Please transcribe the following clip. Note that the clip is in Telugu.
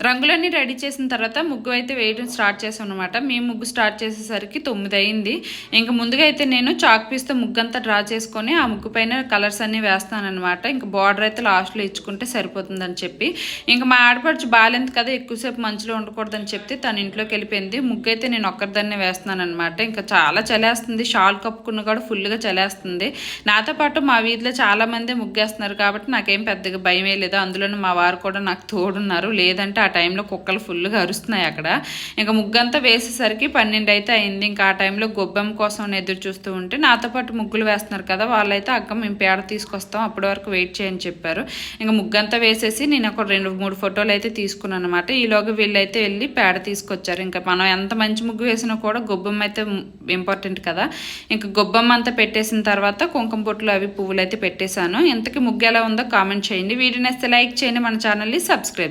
రంగులన్నీ రెడీ చేసిన తర్వాత ముగ్గు అయితే వేయడం స్టార్ట్ చేసాం అనమాట మేము ముగ్గు స్టార్ట్ చేసేసరికి తొమ్మిది అయింది ఇంకా ముందుగా అయితే నేను చాక్ పీస్తో ముగ్గు అంతా డ్రా చేసుకొని ఆ ముగ్గు పైన కలర్స్ అన్నీ వేస్తానమాట ఇంకా బార్డర్ అయితే లాస్ట్లో ఇచ్చుకుంటే సరిపోతుందని చెప్పి. ఇంకా మా ఆడపడుచు బాగాలేదు కదా ఎక్కువసేపు మంచులో ఉండకూడదని చెప్తే తను ఇంట్లోకి వెళ్ళిపోయింది. ముగ్గు అయితే నేను ఒక్కరిదాన్నే వేస్తున్నాను అనమాట ఇంకా చాలా చలేస్తుంది. షాల్ కప్పుకున్న కూడా ఫుల్గా చలేస్తుంది. నాతో పాటు మా వీధిలో చాలామంది ముగ్గేస్తున్నారు కాబట్టి నాకేం పెద్దగా భయం లేదు. అందులోనూ మా వారు కూడా నాకు తోడున్నారు. లేదంటే ఆ టైంలో కుక్కలు ఫుల్గా అరుస్తున్నాయి అక్కడ. ఇంకా ముగ్గంతా వేసేసరికి పన్నెండు అయితే అయింది. ఇంకా ఆ టైంలో గొబ్బెం కోసం ఎదురు చూస్తూ ఉంటే నాతో పాటు ముగ్గులు వేస్తున్నారు కదా వాళ్ళైతే అక్క మేము పేడ తీసుకొస్తాం అప్పటి వరకు వెయిట్ చేయని చెప్పారు. ఇంకా ముగ్గంతా వేసేసి నేను ఒక రెండు మూడు ఫోటోలు అయితే తీసుకున్నాను అనమాట ఈలోగా వీళ్ళైతే వెళ్ళి పేడ తీసుకొచ్చారు. ఇంకా మనం ఎంత మంచి ముగ్గు వేసినా కూడా గొబ్బెమ్మ అయితే ఇంపార్టెంట్ కదా. ఇంకా గొబ్బెమ్మ అంతా పెట్టేసిన తర్వాత కుంకుమ బొట్లు అవి పువ్వులు అయితే పెట్టేశాను. ఇంతకీ ముగ్గు ఎలా ఉందో కామెంట్ చేయండి. వీడియో వస్తే లైక్ చేయండి. మన ఛానల్ని సబ్స్క్రైబ్